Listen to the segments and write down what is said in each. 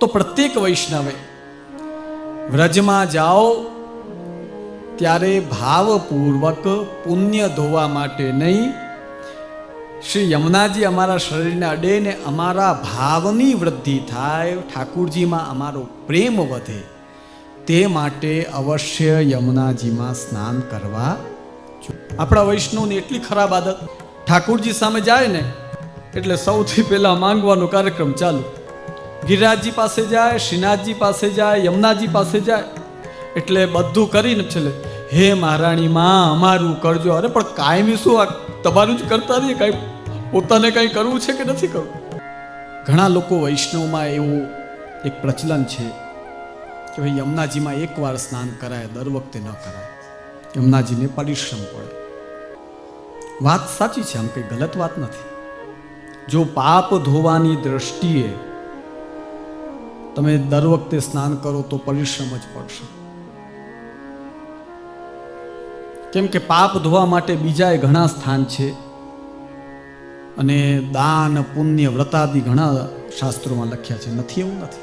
તો પ્રત્યેક વૈષ્ણવે, વ્રજમાં જાઓ, ત્યારે ભાવપૂર્વક પુણ્ય ધોવા માટે નહીં. શ્રી યમુનાજી અમારા શરીરને અડે ને અમારા ભાવની વૃદ્ધિ થાય, ઠાકુરજીમાં અમારો પ્રેમ વધે. તે માટે અવશ્ય યમુનાજીમાં સ્નાન કરવા આપણા વૈષ્ણવની એટલી ખરાબ આદત. ઠાકુરજી સામે જાય ને, એટલે સૌથી પહેલાં માંગવાનો કાર્યક્રમ ચાલુ. ગિરિરાજજી પાસે જાય, શ્રીનાથજી પાસે જાય, યમુનાજી પાસે જાય. એટલે બધું કરીને છેલ્લે, હે મહારાણી માં, અમારું કરજો. અરે, પણ કાયમી શું આ તમારું જ કરતા નહીં કાંઈ પોતાને કાંઈ કરવું છે કે નથી કરવું? ઘણા લોકો વૈષ્ણવમાં એવું એક પ્રચલન છે કે ભાઈ, યમુનાજીમાં એકવાર સ્નાન કરાય, દર વખતે ન કરાય. યમુનાજીને પરિશ્રમ પડે. વાત સાચી છે, આમ કંઈ ગલત વાત નથી. જો પાપ ધોવાની દ્રષ્ટિએ તમે દર વખતે સ્નાન કરો તો પરિશ્રમ જ પડશે. કેમ કે પાપ ધોવા માટે બીજા ઘણા સ્થાન છે અને દાન, પુણ્ય, વ્રતાદિ ઘણા શાસ્ત્રોમાં લખ્યા છે. નથી એવું નથી.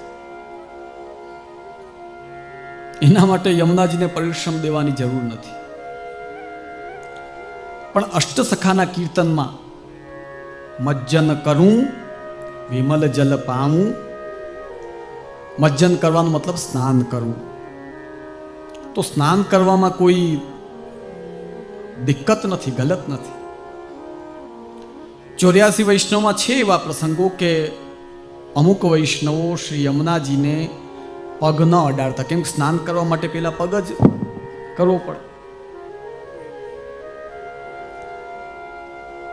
એના માટે યમુનાજીને પરિશ્રમ દેવાની જરૂર નથી. પણ અષ્ટસખાના કીર્તનમાં, મજ્જન કરું, વિમલ જલ પાવું મજ્જન કરવાનો મતલબ સ્નાન કરવું. તો સ્નાન કરવામાં કોઈ દિક્કત નથી, ગલત નથી. ચોર્યાસી વૈષ્ણવમાં છે એવા પ્રસંગો કે અમુક વૈષ્ણવો શ્રી યમુનાજીને પગ ન અડાડતા. કેમ સ્નાન કરવા માટે પેલા પગ જ કરવો પડે.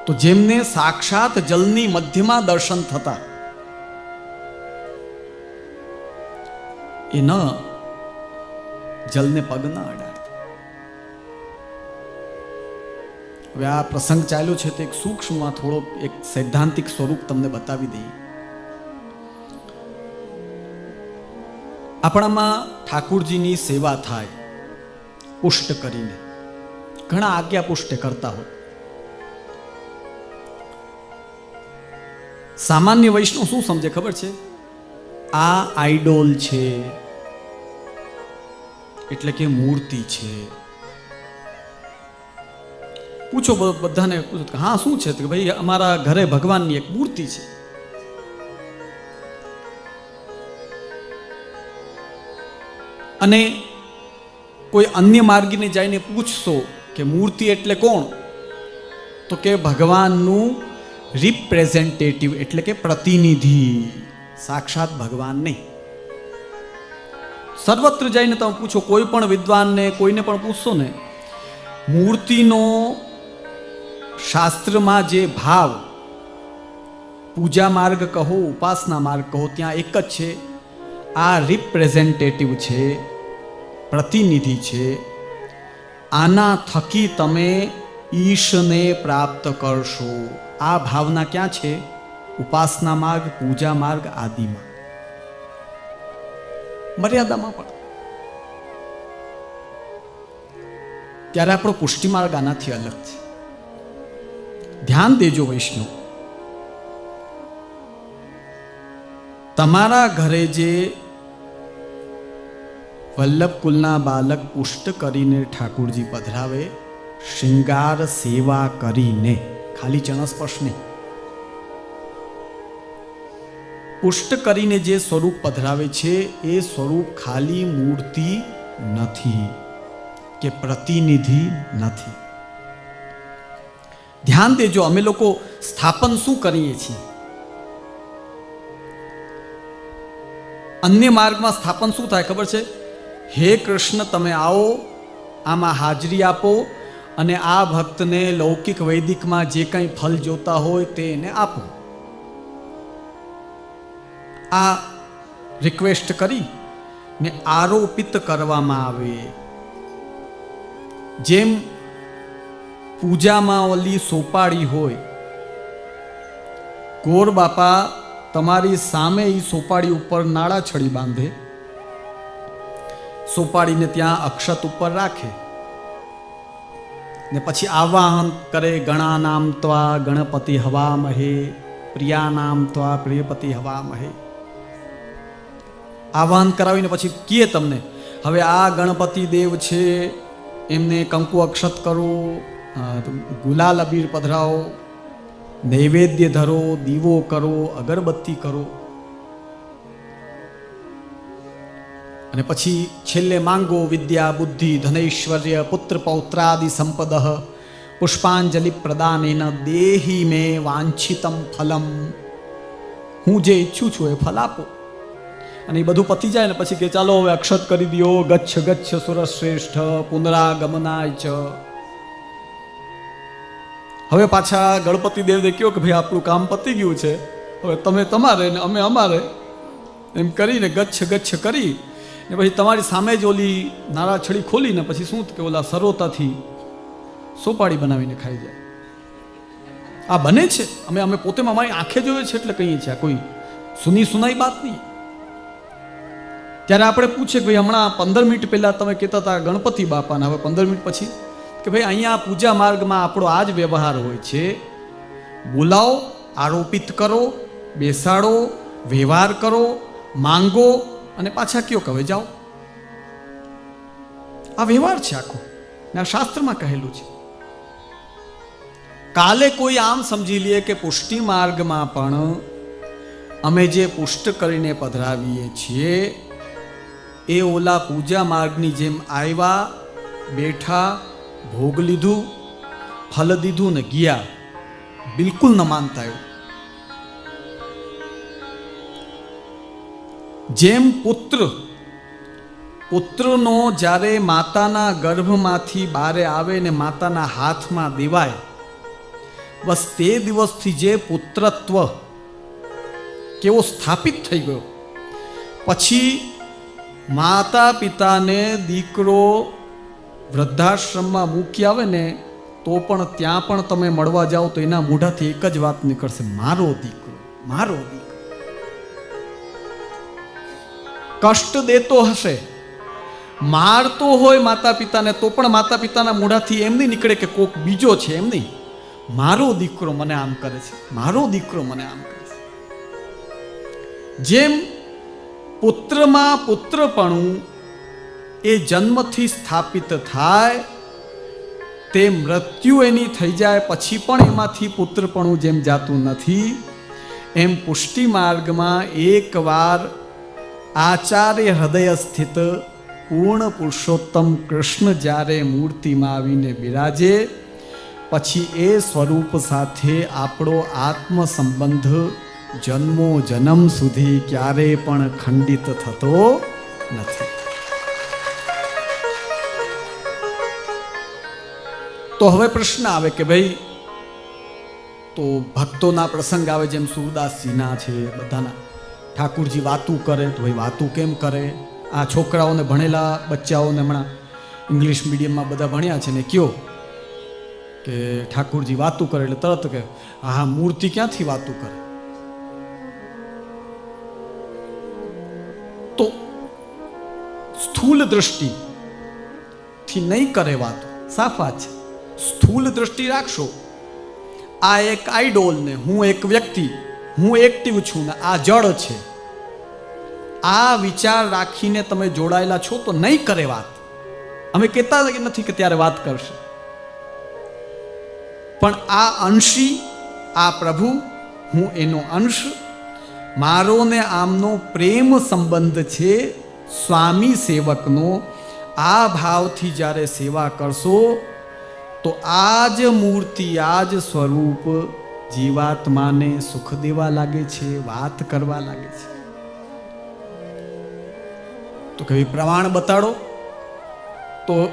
તો જેમને સાક્ષાત જલની મધ્યમાં દર્શન થતા એ ન જલને પગ ન અડાડતા હવે આ પ્રસંગ ચાલ્યો છે તો એક સૂક્ષ્મમાં થોડો એક સૈદ્ધાંતિક સ્વરૂપ તમને બતાવી દઈએ. આપણામાં ઠાકુરજીની સેવા થાય, પુષ્ટ કરીને. ઘણા આજ્ઞા પુષ્ટ કરતા હોય. સામાન્ય વૈષ્ણવ શું સમજે ખબર છે? આ આઈડોલ છે. એટલે કે મૂર્તિ છે. પૂછો બધાને, હા, શું છે? કે ભાઈ, અમારા ઘરે ભગવાનની એક મૂર્તિ છે. અને કોઈ અન્ય માર્ગીને જઈને પૂછશો કે મૂર્તિ એટલે કોણ? તો કે ભગવાનનું રિપ્રેઝેન્ટેટિવ એટલે કે પ્રતિનિધિ. સાક્ષાત ભગવાન નહીં. સર્વત્ર જઈને તમે પૂછો, કોઈ પણ વિદ્વાનને, કોઈને પણ પૂછશો ને, મૂર્તિનો શાસ્ત્રમાં જે ભાવ, પૂજા માર્ગ કહો, ઉપાસના માર્ગ કહો, ત્યાં એક જ છે. આ રિપ્રેઝેન્ટેટિવ છે, પ્રતિનિધિ છે. આના થકી તમે ઈશને પ્રાપ્ત કરશો. આ ભાવના ક્યાં છે? ઉપાસના માર્ગ, પૂજા માર્ગ આદિમાં મર્યાદામાં પણ. ત્યારે આપણો પુષ્ટિ માર્ગ આનાથી અલગ છે. ધ્યાન દેજો વૈષ્ણવ. તમારા ઘરે જે વલ્લભ કુલના બાલક પુષ્ટ કરીને ઠાકુરજી પધરાવે, શૃંગાર સેવા કરીને, ખાલી ચણસ્પર્શ નહીં. પુષ્ટ કરીને જે સ્વરૂપ પધરાવે છે, એ સ્વરૂપ ખાલી મૂર્તિ નથી કે પ્રતિનિધિ નથી. ધ્યાન દેજો, અમે લોકો સ્થાપન શું કરીએ છીએ? અન્ય માર્ગમાં સ્થાપન શું થાય ખબર છે? હે કૃષ્ણ, તમે આવો, આમાં હાજરી આપો અને આ ભક્તને લૌકિક વૈદિકમાં જે કંઈ ફલ જોતા હોય તે એને આપો. આ રિક્વેસ્ટ કરી ને આરોપિત કરવામાં આવે. જેમ પૂજામાં ઓલી સોપાળી હોય, ગોર બાપા તમારી સામે એ સોપાળી ઉપર નાળા છડી બાંધે. સોપાળીને ત્યાં અક્ષત ઉપર રાખે. ને પછી આવાહન કરે, ગણા નામ ત્વા ગણપતિ હવા મહે, પ્રિયા નામ ત્વા પ્રિયપતિ હવા મહે. આહ્વાન કરાવીને પછી કીએ તમને, હવે આ ગણપતિ દેવ છે, એમને કંકુ અક્ષત કરો ગુલાલ અબીર પધરાવો, નૈવેદ્ય ધરો, દીવો કરો, અગરબત્તી કરો. અને પછી છેલ્લે માંગો, વિદ્યા, બુદ્ધિ, ધનૈશ્વર્ય, પુત્ર પૌત્રાદિ સંપદ, પુષ્પાંજલિ પ્રદાનેન દેહી મેં વાંછિતમ ફલમ. હું જે ઈચ્છું છું એ ફલ આપો. અને એ બધું પતી જાય ને પછી કે ચાલો હવે અક્ષત કરી દો, ગચ્છ ગચ્છ, સુરશ્રેષ્ઠ, પુનરાગમનાય ચ હવે પાછા ગણપતિ દેવદે કહ્યો કે ભાઈ, આપણું કામ પતી ગયું છે. હવે તમે તમારે ને અમે અમારે. એમ કરીને ગચ્છ ગચ્છ કરી ને પછી તમારી સામે જ ઓલી નારાછડી ખોલીને પછી શું કે ઓલા સરોતાથી સોપાડી બનાવીને ખાઈ જાય. આ બને છે. અમે અમે પોતે અમારી આંખે જોયે છે એટલે કહીએ છીએ કોઈ સુની સુનાઈ બાત નહીં. ત્યારે આપણે પૂછીએ કે ભાઈ, હમણાં પંદર મિનિટ પહેલાં તમે કહેતા હતા ગણપતિ બાપાના, હવે પંદર મિનિટ પછી? કે ભાઈ, અહીંયા પૂજા માર્ગમાં આપણો આ જ વ્યવહાર હોય છે. બોલાવો, આરોપિત કરો, બેસાડો, વ્યવહાર કરો, માંગો અને પાછા કયો કહે જાઓ. આ વ્યવહાર છે આખો. ને આ શાસ્ત્રમાં કહેલું છે. કાલે કોઈ આમ સમજી લે કે પુષ્ટિ માર્ગમાં પણ અમે જે પુષ્ટ કરીને પધરાવીએ છીએ એ ઓલા પૂજા માર્ગની જેમ આવ્યા બેઠા, ભોગ લીધું ફલ દીધું ને ગયા. બિલકુલ ન માનતા એવું. જેમ પુત્ર, પુત્રનો જ્યારે માતાના ગર્ભમાંથી બારે આવે ને માતાના હાથમાં દેવાય, બસ તે દિવસથી જે પુત્રત્વ કેવો સ્થાપિત થઈ ગયો. પછી માતા પિતાને દીકરો વૃદ્ધાશ્રમમાં મૂકી આવે ને, તો પણ ત્યાં પણ તમે મળવા જાઓ તો એના મોઢાથી એક જ વાત નીકળશે, મારો દીકરો, મારો કષ્ટ દેતો હશે, મારતો હોય માતા પિતાને તો પણ માતા પિતાના મોઢાથી એમ નહીં નીકળે કે કોક બીજો છે એમ નહીં. મારો દીકરો મને આમ કરે છે, મારો દીકરો મને આમ કરે છે. જેમ પુત્રમાં પુત્રપણું એ જન્મથી સ્થાપિત થાય, તે મૃત્યુ એની થઈ જાય પછી પણ એમાંથી પુત્રપણું જેમ જાતું નથી. એમ પુષ્ટિ માર્ગમાં એકવાર આચાર્ય હૃદય સ્થિત પૂર્ણ પુરુષોત્તમ કૃષ્ણ જ્યારે મૂર્તિમાં આવીને બિરાજે, પછી એ સ્વરૂપ સાથે આપણો આત્મ સંબંધ જન્મો જન્મ સુધી ક્યારે પણ ખંડિત થતો નથી. તો હવે પ્રશ્ન આવે કે ભાઈ, તો ભક્તોના પ્રસંગ આવે જેમ સુરદાસજીના છે બધાના. ઠાકુરજી વાતું કરે તો ભાઈ વાતું કેમ કરે? આ છોકરાઓને ભણેલા બચ્ચાઓને હમણાં ઇંગ્લિશ મીડિયમમાં બધા ભણ્યા છે ને કયો? કે ઠાકુરજી વાતું કરે એટલે તરત કે હા મૂર્તિ ક્યાંથી વાતું કરે? તો સ્થૂલ દ્રષ્ટિ થી નહીં કરે વાત. સાફ છે. સ્થૂલ દ્રષ્ટિ રાખશો. આ એક આઈડોલ ને હું એક વ્યક્તિ, હું એક્ટિવ છું ને આ જળ છે. આ વિચાર રાખીને તમે જોડાયેલા છો તો નહીં કરે વાત. અમે કહેતા નથી કે ત્યારે વાત કરશે. પણ આ અંશી, આ પ્રભુ, હું એનો અંશ મારો ને આમનો પ્રેમ સંબંધ છે, સ્વામી સેવકનો, આ ભાવથી જ્યારે સેવા કરશો, તો આ જ મૂર્તિ આ જ સ્વરૂપ જીવાત્માને સુખ દેવા લાગે છે, વાત કરવા લાગે છે. તો કવિ પ્રમાણ બતાડો. તો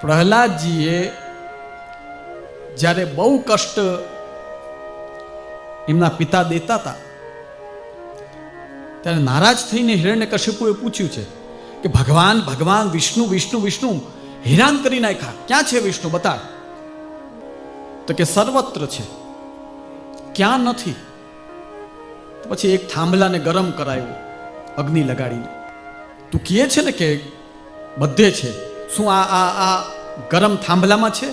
પ્રહલાદજીએ જ્યારે બહુ કષ્ટ એમના પિતા દેતા હતા ત્યારે નારાજ થઈને હિરણ્ય કશ્યપુએ પૂછ્યું છે કે, ભગવાન ભગવાન, વિષ્ણુ વિષ્ણુ વિષ્ણુ, હેરાન કરી નાખ્યા. ક્યાં છે વિષ્ણુ? બતાડ. તો કે, સર્વત્ર છે. ક્યાં નથી? પછી એક થાંભલાને ગરમ કરાયો, અગ્નિ લગાડીને. તું કહે છે ને કે બધે છે? શું આ આ આ ગરમ થાંભલામાં છે?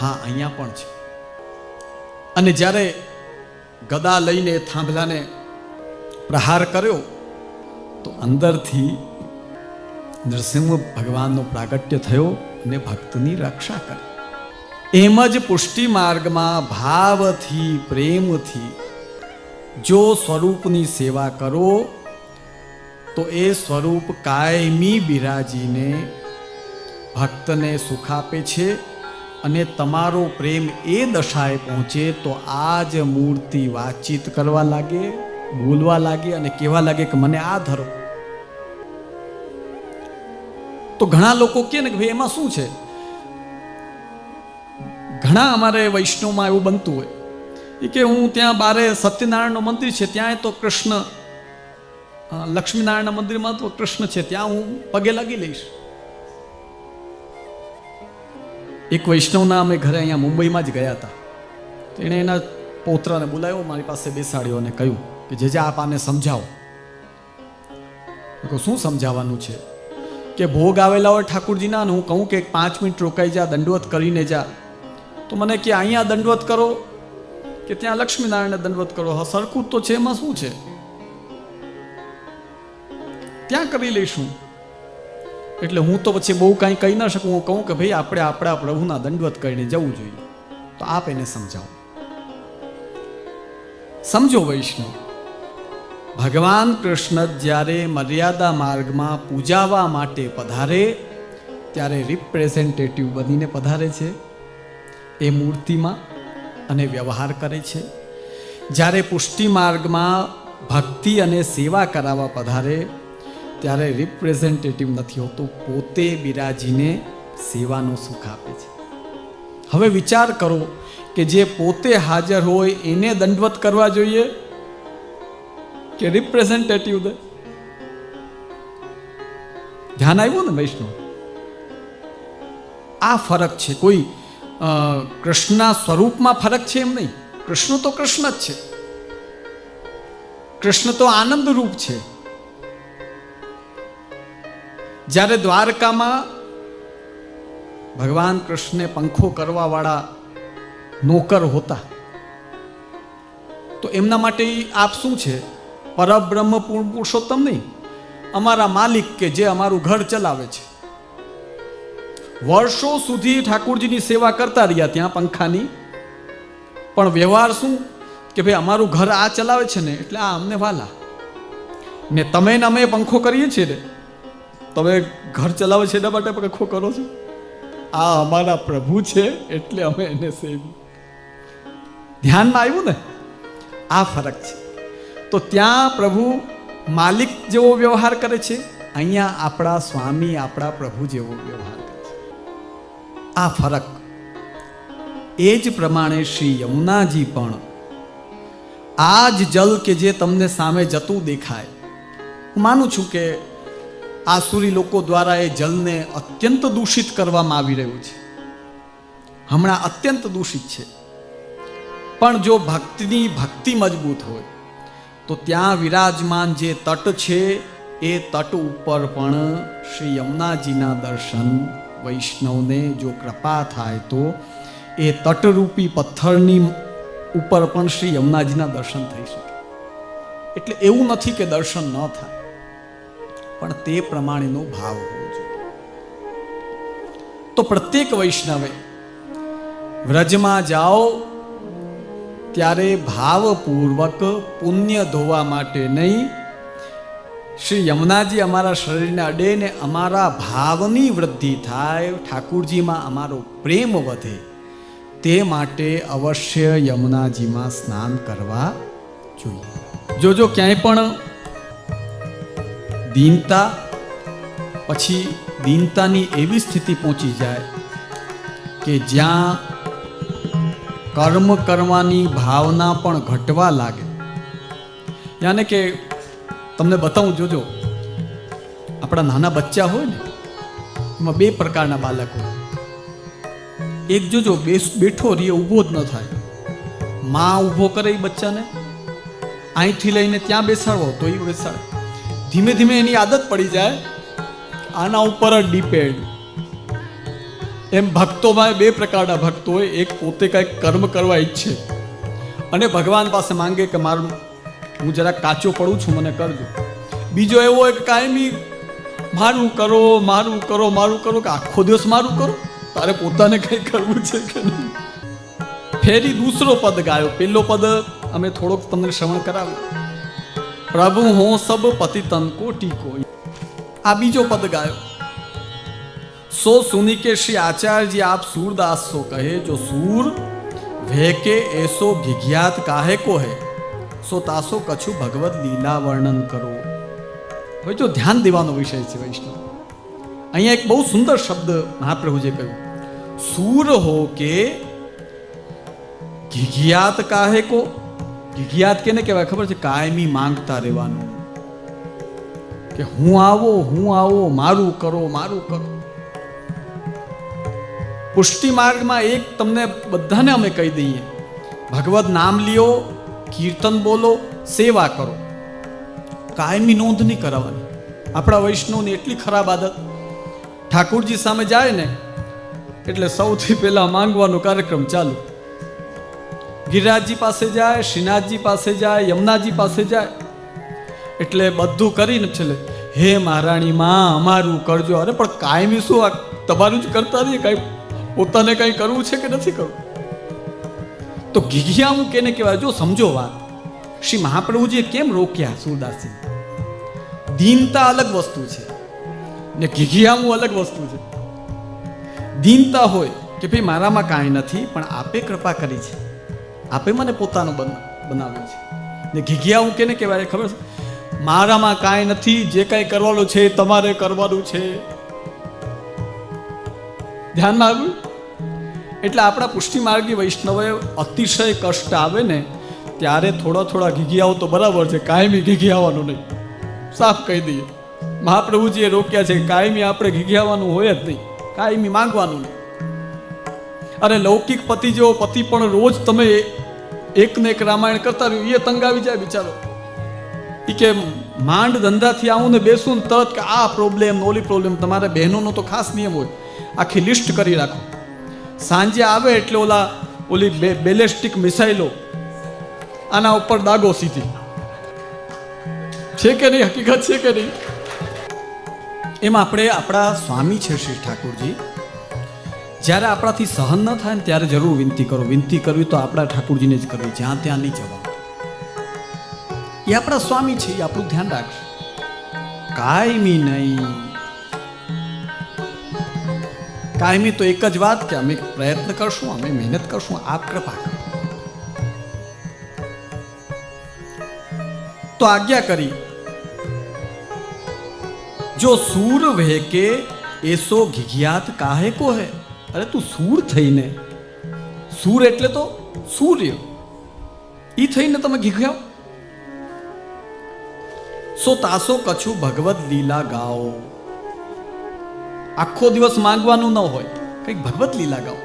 હા, અહીંયા પણ છે. અને જ્યારે ગદા લઈને થાંભલાને પ્રહાર કર્યો, તો અંદરથી નરસિંહ ભગવાનનો પ્રાગટ્ય થયો અને ભક્તની રક્ષા કરી. એમ જ પુષ્ટિ માર્ગમાં ભાવથી, પ્રેમથી જો સ્વરૂપની સેવા કરો, તો એ સ્વરૂપ કાયમી બિરાજીને ભક્તને સુખ આપે છે અને તમારો પ્રેમ એ દશાએ પહોંચે તો આ જ મૂર્તિ વાતચીત કરવા લાગે. બોલવા લાગે અને કહેવા લાગે કે મને આ ધરો. તો ઘણા લોકો કહે ને કે ભાઈ, એમાં શું છે? ઘણા અમારે વૈષ્ણવમાં એવું બનતું હોય. એ કે હું ત્યાં બારે સત્યનારાયણનું મંદિર છે ત્યાં તો કૃષ્ણ લક્ષ્મીનારાયણના મંદિરમાં તો કૃષ્ણ છે, ત્યાં હું પગે લાગી લઈશ. એક વૈષ્ણવના અમે ઘરે અહીંયા મુંબઈમાં જ ગયા હતા. તેણે એના પોતરાને બોલાવ્યો, મારી પાસે બેસાડ્યો અને કહ્યું કે જે આપ આને સમજાવો. શું સમજાવવાનું છે? કે ભોગ આવેલા હોય ઠાકુરજીના હું કહું કે પાંચ મિનિટ રોકાઈ જા, દંડવત કરીને જા. તો મને કે અહીંયા દંડવત કરો, કે ત્યાં લક્ષ્મીનારાયણને દંડવત કરો. હા, સરખું તો છે, એમાં શું છે? ત્યાં કરી લઈશું. એટલે હું તો પછી બહુ કાંઈ કહી ના શકું. હું કહું કે ભાઈ આપણે આપણા પ્રભુના દંડવત કરીને જવું જોઈએ. તો આપ એને સમજાવો. સમજો વૈષ્ણવ. ભગવાન કૃષ્ણ જ્યારે મર્યાદા માર્ગમાં પૂજાવા માટે પધારે, ત્યારે રિપ્રેઝેન્ટેટિવ બનીને પધારે છે એ મૂર્તિમાં અને વ્યવહાર કરે છે. જ્યારે પુષ્ટિ માર્ગમાં ભક્તિ અને સેવા કરાવવા પધારે, ત્યારે રિપ્રેઝેન્ટેટિવ નથી હોતું, પોતે બિરાજીને સેવાનો સુખ આપે છે. હવે વિચાર કરો કે જે પોતે હાજર હોય એને દંડવત કરવા જોઈએ કે રિપ્રેઝેન્ટેટિવ દે. ધ્યાન આવ્યું ને વૈષ્ણવ? આ ફરક છે. કોઈ કૃષ્ણના સ્વરૂપમાં ફરક છે એમ નહીં. કૃષ્ણ તો કૃષ્ણ જ છે. કૃષ્ણ તો આનંદ રૂપ છે. જ્યારે દ્વારકામાં ભગવાન કૃષ્ણને પંખો કરવા વાળા નોકર હોતા, તો એમના માટે આપ શું છે? પરબ્રહ્મ પૂર્ણ પુરુષોત્તમ નહીં. અમારા માલિક કે જે અમારું ઘર ચલાવે છે. વર્ષો સુધી ઠાકુરજીની સેવા કરતા રહ્યા ત્યાં પંખાની. પણ વ્યવહાર શું? કે ભાઈ અમારું ઘર આ ચલાવે છે ને, એટલે આ અમને વાલા. ને તમે ને અમે પંખો કરીએ છીએ ને, તમે ઘર ચલાવે છે એના માટે પંખો કરો છો? આ અમારા પ્રભુ છે, એટલે અમે એને સેવી. ધ્યાનમાં આવ્યું ને? આ ફરક છે. તો ત્યાં પ્રભુ માલિક જેવો વ્યવહાર કરે છે. અહીંયા આપણા સ્વામી, આપણા પ્રભુ જેવો વ્યવહાર કરે છે. આ ફરક એ જ પ્રમાણે શ્રી યમુનાજી પણ આ જ જલ કે જે તમને સામે જતું દેખાય, હું માનું છું કે આસુરી લોકો દ્વારા એ જલને અત્યંત દૂષિત કરવામાં આવી રહ્યું છે. હમણાં અત્યંત દૂષિત છે. પણ જો ભક્તિની ભક્તિ મજબૂત હોય તો ત્યાં વિરાજમાન જે તટ છે, એ તટ ઉપર પણ શ્રી યમુનાજીના દર્શન વૈષ્ણવને જો કૃપા થાય તો, એ તટરૂપી પથ્થરની ઉપર પણ શ્રી યમુનાજીના દર્શન થઈ શકે. એટલે એવું નથી કે દર્શન ન થાય, પણ તે પ્રમાણેનો ભાવ હોવો જોઈએ. તો પ્રત્યેક વૈષ્ણવે વ્રજમાં જાઓ ત્યારે ભાવપૂર્વક પુણ્ય ધોવા માટે નહીં. શ્રી યમુનાજી અમારા શરીરને અડે ને અમારા ભાવની વૃદ્ધિ થાય, ઠાકુરજીમાં અમારો પ્રેમ વધે. તે માટે અવશ્ય યમુનાજીમાં સ્નાન કરવા જોઈએ. જો જો ક્યાંય પણ દીનતા, પછી દીનતાની એવી સ્થિતિ પહોંચી જાય કે જ્યાં કર્મ કરવાની ભાવના પણ ઘટવા લાગે. યાને કે તમને બતાવું, જોજો. આપણા નાના બચ્ચા હોય ને, એમાં બે પ્રકારના બાળકો. એક જોજો બેસ બેઠો રીએ ઊભો જ ન થાય. માં ઊભો કરે એ બચ્ચાને અહીંથી લઈને ત્યાં બેસાડવો તો એ બેસાડે. ધીમે ધીમે એની આદત પડી જાય, આના ઉપર જ ડિપેન્ડ એમ ભક્તોમાં બે પ્રકારના ભક્તો હોય. એક પોતે કંઈક કર્મ કરવા ઈચ્છે. અને ભગવાન પાસે માંગે કે મારું, હું જરા કાચો પડું છું, મને કરજો. બીજો એવો એક કાયમી, મારું કરો મારું કરો મારું કરો, કે આખો દિવસ મારું કરો. તારે પોતાને કંઈ કરવું છે કે નહીં? ફેરી દૂસરો પદ ગાયો. પેલો પદ અમે થોડોક તમને શ્રવણ કરાવ્યું પ્રભુ હું સબ પતિ તન કોટી કોઈ. આ બીજો પદ ગાયો. સો સુની કે શ્રી આચાર્યજી આપ सूरदास सो कहे जो सूर वे के ऐसो घिघियात काहे को है સો તાસો કછું ભગવત લીલા વર્ણન કરો હવે જો ધ્યાન દેવાનો વિષય છે વૈષ્ણવ અહીંયા એક બહુ સુંદર શબ્દ મહાપ્રભુજે કહ્યું સૂર હો કે ઘિઘિયાત કાહે કો ઘિઘિયાત કેને કહેવાય ખબર છે કાયમી માંગતા રહેવાનું કે હું આવો હું આવો મારું કરો મારું કરો પુષ્ટિ માર્ગમાં એક તમને બધાને અમે કહી દઈએ. ભગવત નામ લ્યો, કીર્તન બોલો, સેવા કરો. કાયમી નોંધ નહીં કરાવવાની આપણા વૈષ્ણવની એટલી ખરાબ આદત. ઠાકુરજી સામે જાય ને, એટલે સૌથી પહેલાં માંગવાનો કાર્યક્રમ ચાલુ. ગિરિરાજજી પાસે જાય, શ્રીનાથજી પાસે જાય, યમુનાજી પાસે જાય. એટલે બધું કરીને છેલ્લે, હે મહારાણી માં, અમારું કરજો. અરે, પણ કાયમી શું આ તમારું જ કરતા રહીએ કાંઈ પોતાને કંઈ કરવું છે કે નથી કરવું તો ઘીઘિયાવું કેને કહેવાય? જો સમજો વાત. શ્રી મહાપ્રભુજીએ કેમ રોક્યા સુરદાસજી? દીનતા અલગ વસ્તુ છે ને ઘીઘિયાવું અલગ વસ્તુ છે. દીનતા હોય કે ભાઈ મારામાં કાંઈ નથી, પણ આપે કૃપા કરી છે. આપે મને પોતાનું બન, બનાવ્યું છે. ને ઘીઘિયાવું કેને કહેવાય? ખબર છે? મારામાં કાંઈ નથી, જે કાંઈ કરવાનું છે તમારે કરવાનું છે. ધ્યાનમાં આવ્યું? એટલે આપણા પુષ્ટિમાર્ગી વૈષ્ણવે અતિશય કષ્ટ આવે ને, ત્યારે થોડા થોડા ઘીઘિયાઓ તો બરાબર છે, કાયમી ઘીઘિયાવાનું નહીં. સાફ કહી દઈએ. મહાપ્રભુજીએ રોક્યા છે કાયમી આપણે ઘીઘિયાવાનું હોય જ નહીં. કાયમી માંગવાનું નહીં. અરે લૌકિક પતિ જેવો પતિ પણ રોજ તમે એકને એક રામાયણ કરતા રહ્યો એ તંગ આવી જાય બિચારો. એ કે માંડ ધંધાથી આવું ને બેસું ને તરત કે આ પ્રોબ્લેમ ઓલી પ્રોબ્લેમ તમારે બહેનોનો તો ખાસ નિયમ હોય. આખી લિસ્ટ કરી રાખો. સાંજે આવે એટલે ઓલા, ઓલી બેલેસ્ટિક મિસાઇલો આના ઉપર દાગો સીધી. છે કે નહીં? હકીકત છે કે નહીં? એમ આપણે આપણા સ્વામી છે શ્રી ઠાકોરજી. જ્યારે આપણાથી સહન ન થાય ને ત્યારે જરૂર વિનંતી કરો. વિનંતી કરવી તો આપણા ઠાકોરજીને જ કરવી. જ્યાં ત્યાં નહીં જવા. એ આપણા સ્વામી છે, એ આપણું ધ્યાન રાખશે કાયમી નહીં. કાયમી તો એક જ વાત કે અમે પ્રયત્ન કરશું અમે મહેનત કરશું આપ કૃપા કરો તો આજ્ઞા કરી જો સૂર વહેકે એસો ઘિઘિયાત કાહે કો હે અરે તું સૂર થઈને સૂર એટલે તો સૂર્ય ઈ થઈને તમે ઘીઘ્યાઓ સો તાસો કછું ભગવત લીલા ગાઓ આખો દિવસ માંગવાનું ન હોય. કંઈક ભગવત લીલા ગાઓ.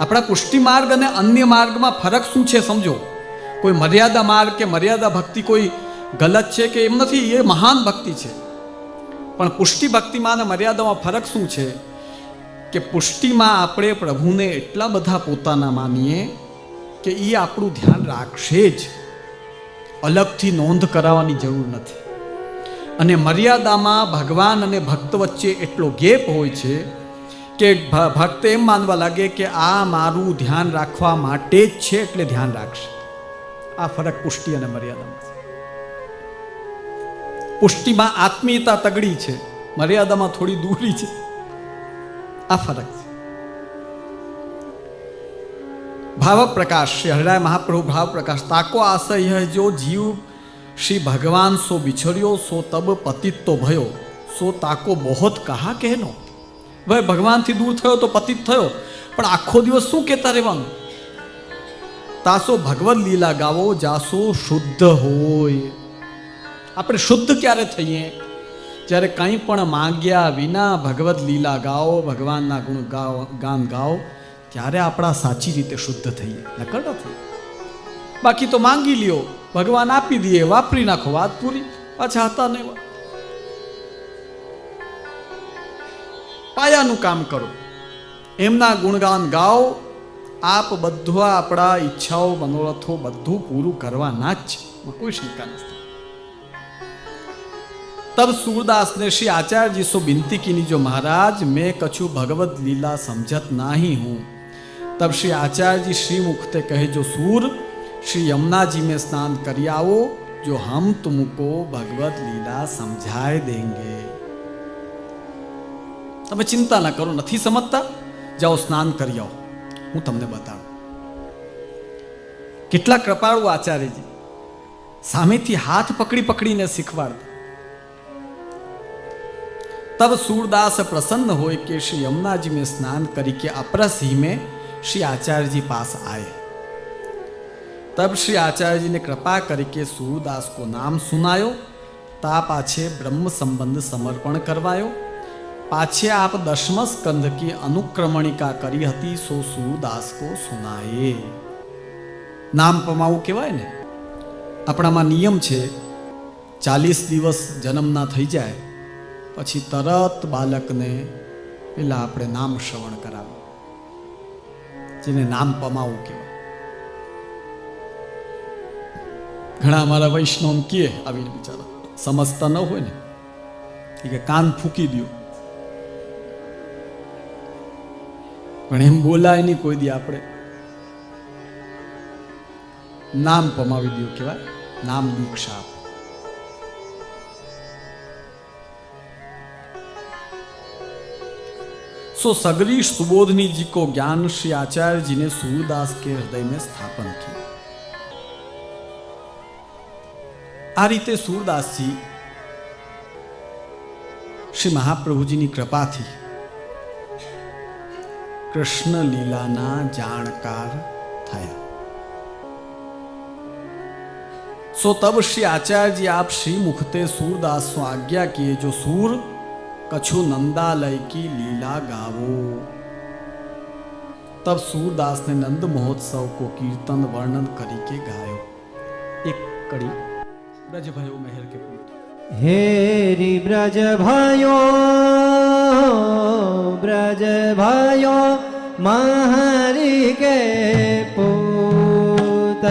આપણા પુષ્ટિ માર્ગ અને અન્ય માર્ગમાં ફરક શું છે સમજો? કોઈ મર્યાદા માર્ગ કે મર્યાદા ભક્તિ કોઈ ગલત છે કે એમ નથી, એ મહાન ભક્તિ છે. પણ પુષ્ટિ ભક્તિમાં અને મર્યાદામાં ફરક શું છે? કે પુષ્ટિમાં આપણે પ્રભુને એટલા બધા પોતાના માનીએ કે એ આપણું ધ્યાન રાખશે જ. અલગથી નોંધ કરાવવાની જરૂર નથી. અને મર્યાદામાં ભગવાન અને ભક્ત વચ્ચે એટલો ગેપ હોય છે કે ભક્ત એમ માનવા લાગે કે આ મારું ધ્યાન રાખવા માટે જ છે એટલે ધ્યાન રાખશે. આ ફરક પુષ્ટિ અને મર્યાદામાં પુષ્ટિમાં આત્મીયતા તગડી છે, મર્યાદામાં થોડી દૂરી છે. આ ફરક છે. ભાવ પ્રકાશ શ્રી હરિરાય મહાપ્રભુ ભાવ પ્રકાશ તાકો આશય જો જીવ શ્રી ભગવાન સો બિછડ્યો સો તબ પતિત તો ભયો સો તાકો બહોત કહા કહેનો ભાઈ ભગવાનથી દૂર થયો તો પતિત થયો પણ આખો દિવસ શું કહેતા રહેવાનું તાસો ભગવત લીલા ગાવો જાસો શુદ્ધ હોય આપણે શુદ્ધ ક્યારે થઈએ જ્યારે કંઈ પણ માંગ્યા વિના ભગવત લીલા ગાઓ ભગવાનના ગુણ ગાઓ ગાન ગાઓ ત્યારે આપણા સાચી રીતે શુદ્ધ થઈએ નકર નથી બાકી તો માંગી લ્યો ભગવાન આપી દઈએ, વાપરી નાખો વાત પૂરી, પાછા હતા નહીં પાયાનું કામ કરો. એમના ગુણગાન ગાઓ, આપ બધું આપણા ઈચ્છાઓ, મનોરથો બધું પૂરું કરવાના જ છે. કોઈ શંકા નથી. તબ સૂરદાસ ને શ્રી આચાર્યજી સો બિનતી કીની, જો મહારાજ, મેં કછું ભગવદ લીલા સમજત નાહી હું. તબ શ્રી આચાર્યજી શ્રી મુખતે કહે, જો સૂર श्री यमुना जी में स्नान कर आओ जो हम तुमको भगवत लीला समझाए देंगे તમે ચિંતા ના કરો નથી સમજતા જાઓ સ્નાન કરી આવો હું તમને બતાવું કેટલા કૃપાળુ આચાર્યજી સામેથી હાથ પકડી પકડીને શીખવાડતા तब सूरदास प्रसन्न हो कि श्री यमुना जी में स्नान करके अपरस ही में श्री आचार्य जी पास आए तब श्री आचार्य जी ने कृपा करके सूरदास को नाम सुनायो ता पाछे ब्रह्म संबंध समर्पण करवायो पाछे आप दशम स्कंध की अनुक्रमणिका करी हती सो सूरदास को सुनाए નામ પમાવું કહેવાય ને આપણામાં નિયમ છે ચાલીસ દિવસ જન્મના થઈ જાય પછી તરત બાળકને પેલા આપણે નામ શ્રવણ કરાવે જેને નામ પમાવું કહેવાય ઘણા અમારા વૈષ્ણવ કહે આવીને બિચારા. સમજતા ન હોય ને. કે કાન ફૂકી દો પણ એમ બોલાય નહીં કોઈ દી આપણે. નામ પમાવી દો કેવાય નામ દીક્ષા. આપ સો સગરી સુબોધની જી કો જ્ઞાન શ્રી આચાર્યજીને સૂરદાસ કે હૃદય મેં સ્થાપન થયું. આ રીતે સૂરદાસજી શ્રી મહાપ્રભુજીની કૃપાથી કૃષ્ણ લીલાના જાણકાર થયા सो तब श्री आचार्य जी आप श्री मुखते सूरदास को आज्ञा किए जो सूर कछु नंदालय की लीला गावो तब सूरदास ने नंद महोत्सव को कीर्तन वर्णन करी के गायो एक कड़ी બ્રજ ભયો મહેર કે પૂત હેરી બ્રજ ભયો બ્રજ ભયો મહરી કે પૂત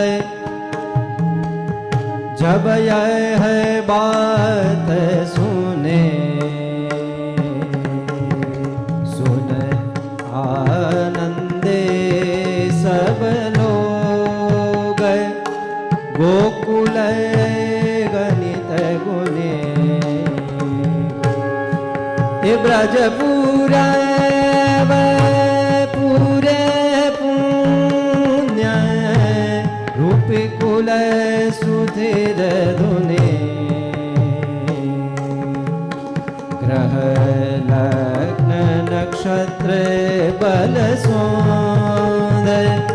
જબ યહ બાત એ બ્રજપુરા પૂરે પુણ્ય. રૂપ કુલ સુધીર ધુને. ગ્રહ લગ્ન નક્ષત્ર બલ સોંદર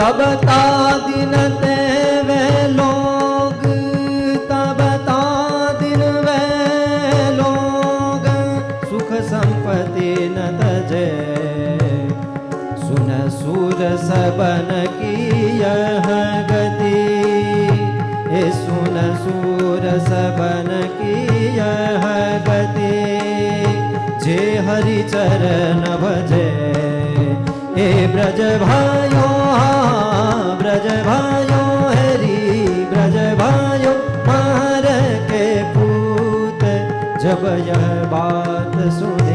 तब ता दिन ते वे लोग तब ता दिन वे लोग सुख संपत्ति न तजे सुन सूर सबन की यह गति ए सुन सूर सबन की यह गति जे हरि चरण भजे हे ब्रज भायो ब्रज भायो हरि ब्रज भायो मार के पूत जब यह बात सुने